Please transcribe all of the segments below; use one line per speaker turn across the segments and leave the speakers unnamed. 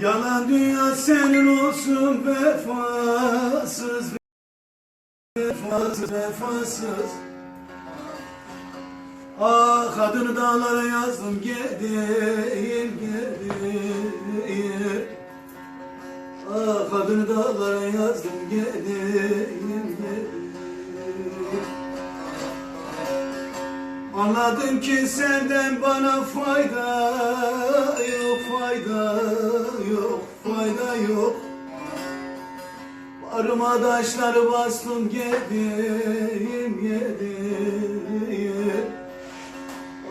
Yalan dünya senin olsun vefasız Vefasız vefasız. Ah adını dağlara yazdım gideyim gideyim. Ah adını dağlara yazdım gideyim gideyim. Anladım ki senden bana fayda yok, fayda yok. Barıma taşları bastım yedim, yedim.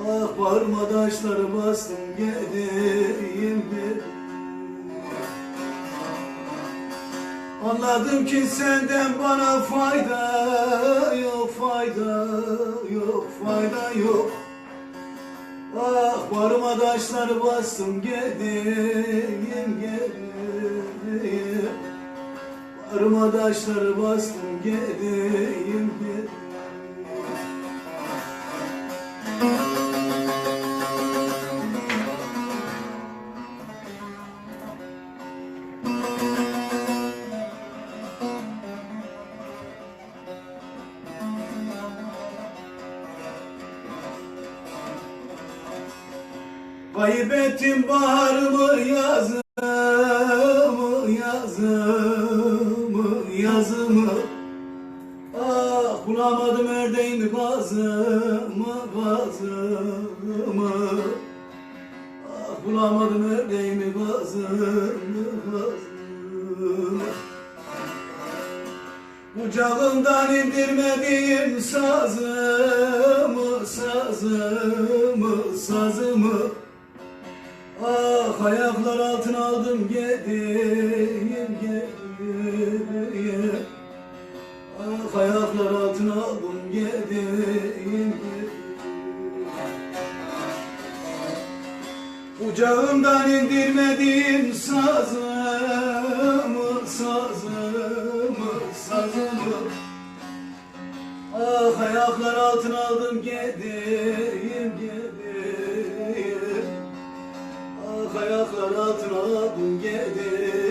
Ah barıma taşları bastım yedim, yedim. Anladım ki senden bana fayda yok, fayda yok, fayda yok. Ah barıma taşları bastım geldim, geldim. Barıma taşları bastım geldim, geldim. Kaybettim baharımı yazımı yazımı yazımı. Ah bulamadım ördeğimi bazımı bazımı Ah bulamadım ördeğimi bazımı bazımı Kucağımdan indirmediğim sazımı, sazımı, sazımı? Ah ayaklar altına aldım gideyim, Ayaklar altına aldım gideyim Kucağımdan indirmediğim sazımı, sazımı, sazımı. Ah ayaklar altına aldım gideyim, gideyim Ah ayaklar altına aldım gideyim